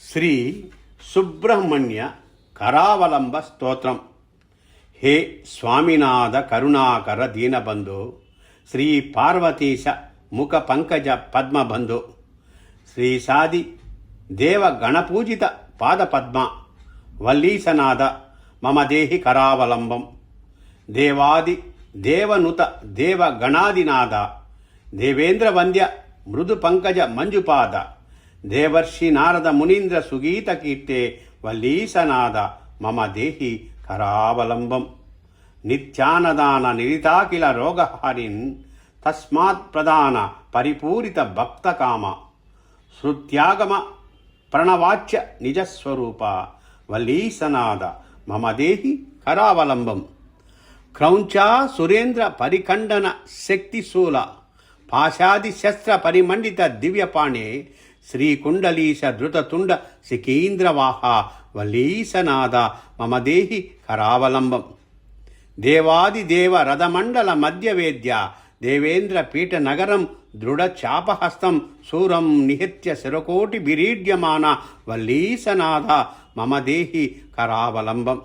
శ్రీ సుబ్రహ్మణ్య కరావలంబ స్తోత్రం. హే స్వామినాథ కరుణాకర దీనబంధు శ్రీ పార్వతీశ ముఖ పంకజ పద్మబంధు శ్రీ సాది దేవ గణపూజిత పాదపద్మ వల్లీసనాథ మమ దేహి కరావలంబం దేవాది దేవనుత దేవ గణాదినాథ దేవేంద్ర వంద్య మృదు పంకజ మంజుపాద దేవర్షి నారద మునీంద్ర సుగీత కీర్తే వల్లీసనాథ మమ దేహి కరావలంబం నిత్యానదాన నిరితాకిల రోగహారిన్ తస్మాత్ ప్రధాన పరిపూరిత భక్తకామ శృత్యాగమ ప్రణవాచ్య నిజస్వరూప వల్లీసనాద మమ దేహి కరావలంబం క్రౌంచా సురేంద్ర పరిఖండన శక్తిశూల పాశాది శస్త్ర పరిమండిత దివ్యపాణే శ్రీకుండలీశ ధృతతుండ సికీంద్రవాహ వల్లీసనాద మమదేహి కరావలంబం. దేవాది దేవ రథమండల మధ్యవేద్య దేవేంద్ర పీఠ నగరం దృఢ చాపహస్తం శూరం నిహిత్య శిరకోటి బిరీడ్యమాన వల్లీసనాథ మమదేహి కరావలంబం.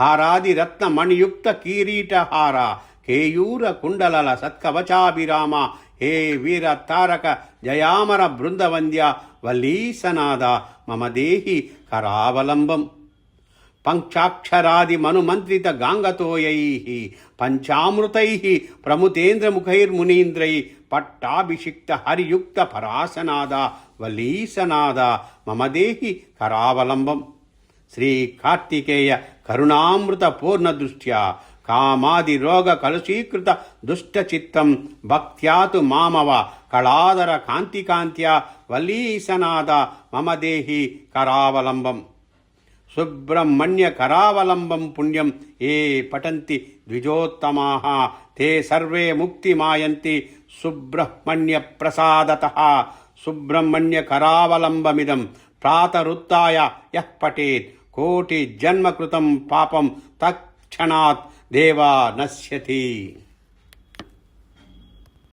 హారాది రత్న మణియుక్త కిరీటహార కేయూర కుండలల సత్కవచాభిరామ హే వీర తారక జయామర బృందవంద్య వల్లీసనాద మమ దేహి కరావలంబం. పంక్షాక్షరాది మనుమంత్రిత గాంగతోయై పంచామృతై ప్రముతేంద్రముఖైర్మునీంద్రై పట్టాభిషిక్త హరియుక్త పరాసనాద వలీసనాద మమ దేహి కరావలంబం. శ్రీ కార్తికేయ కరుణామృత పూర్ణ దృష్ట్యా కామాది రోగ కలుషీకృత దుష్ట చిత్తం భక్త్యాతు మామవ కళాదర కాంతికాంత్య వల్లీసనాద మమ దేహి కరావలంబం. సుబ్రహ్మణ్య కరావలంబం పుణ్యం ఏ పఠంతి ద్విజోత్తమా. తే సర్వే ముక్తిమాయంతి సుబ్రహ్మణ్య ప్రసాదత. సుబ్రహ్మణ్య కరావలంబమిదం ప్రాతరుత్య యః పఠేత్. కోటి జన్మకృతం పాపం తక్షణాత్ దేవా నశ్యతి.